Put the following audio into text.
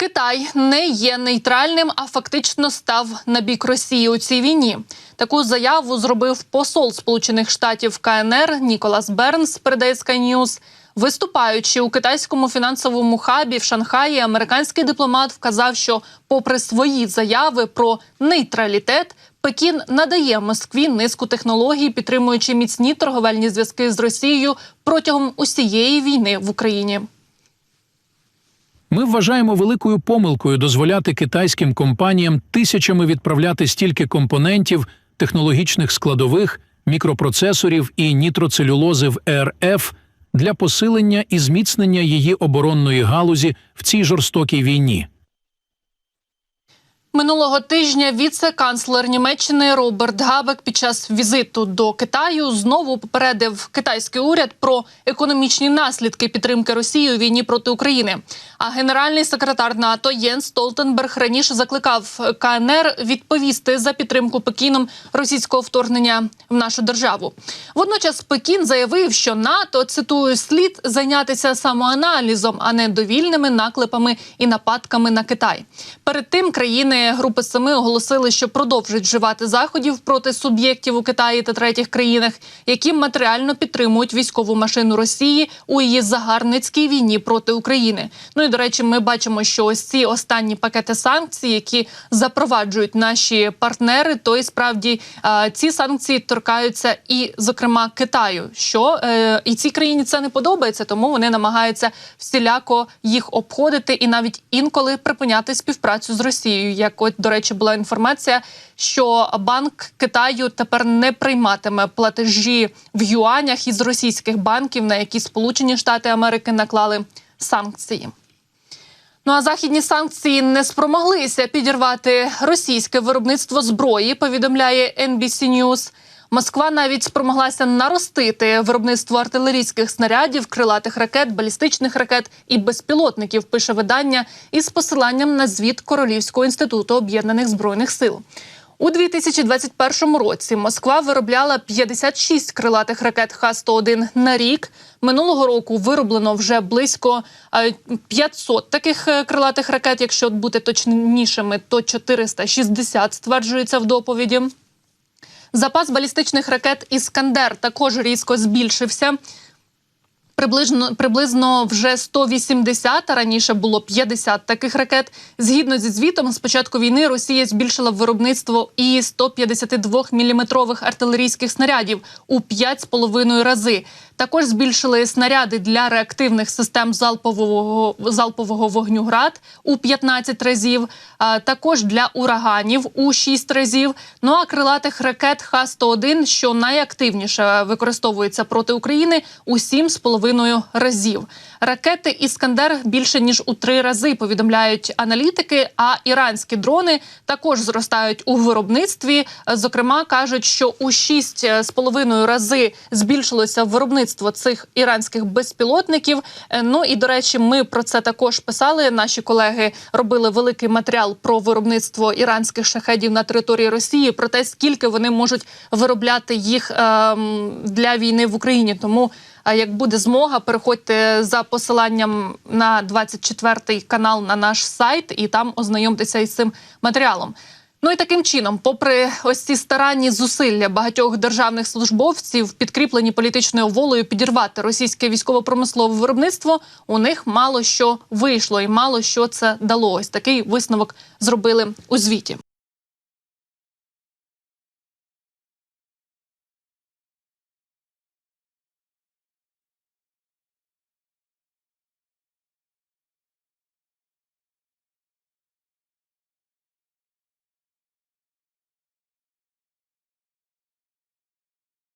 Китай не є нейтральним, а фактично став на бік Росії у цій війні. Таку заяву зробив посол Сполучених Штатів КНР Ніколас Бернс. Передає Sky News. Виступаючи у китайському фінансовому хабі в Шанхаї, американський дипломат вказав, що, попри свої заяви про нейтралітет, Пекін надає Москві низку технологій, підтримуючи міцні торговельні зв'язки з Росією протягом усієї війни в Україні. Ми вважаємо великою помилкою дозволяти китайським компаніям тисячами відправляти стільки компонентів, технологічних складових, мікропроцесорів і нітроцелюлози в РФ для посилення і зміцнення її оборонної галузі в цій жорстокій війні. Минулого тижня віце-канцлер Німеччини Роберт Габек під час візиту до Китаю знову попередив китайський уряд про економічні наслідки підтримки Росії у війні проти України. А генеральний секретар НАТО Єнс Столтенберг раніше закликав КНР відповісти за підтримку Пекіном російського вторгнення в нашу державу. Водночас Пекін заявив, що НАТО цитую слід зайнятися самоаналізом, а не довільними наклепами і нападками на Китай. Перед тим країни групи семи оголосили, що продовжать вживати заходів проти суб'єктів у Китаї та третіх країнах, які матеріально підтримують військову машину Росії у її загарбницькій війні проти України. Ну і до речі, ми бачимо, що ось ці останні пакети санкцій, які запроваджують наші партнери, то і справді ці санкції торкаються і, зокрема, Китаю. Що е, і цій країні це не подобається, тому вони намагаються всіляко їх обходити і навіть інколи припиняти співпрацю з Росією. Як от до речі, була інформація, що банк Китаю тепер не прийматиме платежі в юанях із російських банків, на які Сполучені Штати Америки наклали санкції. Ну а західні санкції не спромоглися підірвати російське виробництво зброї. Повідомляє NBC News. Москва навіть спромоглася наростити виробництво артилерійських снарядів, крилатих ракет, балістичних ракет і безпілотників. Пише видання із посиланням на звіт Королівського інституту об'єднаних збройних сил. У 2021 році Москва виробляла 56 крилатих ракет Х-101 на рік. Минулого року вироблено вже близько е, 500 таких е, крилатих ракет. Якщо бути точнішими, то 460, стверджується в доповіді. Запас балістичних ракет Іскандер також різко збільшився. Приблизно приблизно вже 180, а раніше було 50 таких ракет. Згідно зі звітом, з початку війни Росія збільшила виробництво і 152 міліметрових артилерійських снарядів у 5,5 рази. Також збільшили снаряди для реактивних систем залпового залпового вогню ГРАД у 15 разів. А також для ураганів у 6 разів. Ну а крилатих ракет Х-101, що найактивніше використовується проти України, у 7,5 разів. Ракети Іскандер більше ніж у три рази повідомляють аналітики. А іранські дрони також зростають у виробництві. Зокрема, кажуть, що у 6,5 рази збільшилося виробництво цих іранських безпілотників. Е, Ну і до речі, ми про це також писали. Наші колеги робили великий матеріал про виробництво іранських шахедів на території Росії, про те, скільки вони можуть виробляти їх ем, для війни в Україні. Тому як буде змога, переходьте за посиланням на 24 канал на наш сайт і там ознайомтеся із цим матеріалом. Ну і таким чином, попри ось ці старанні зусилля багатьох державних службовців, підкріплені політичною волею підірвати російське військово-промислове виробництво, у них мало що вийшло, і мало що це дало. Ось такий висновок зробили у звіті.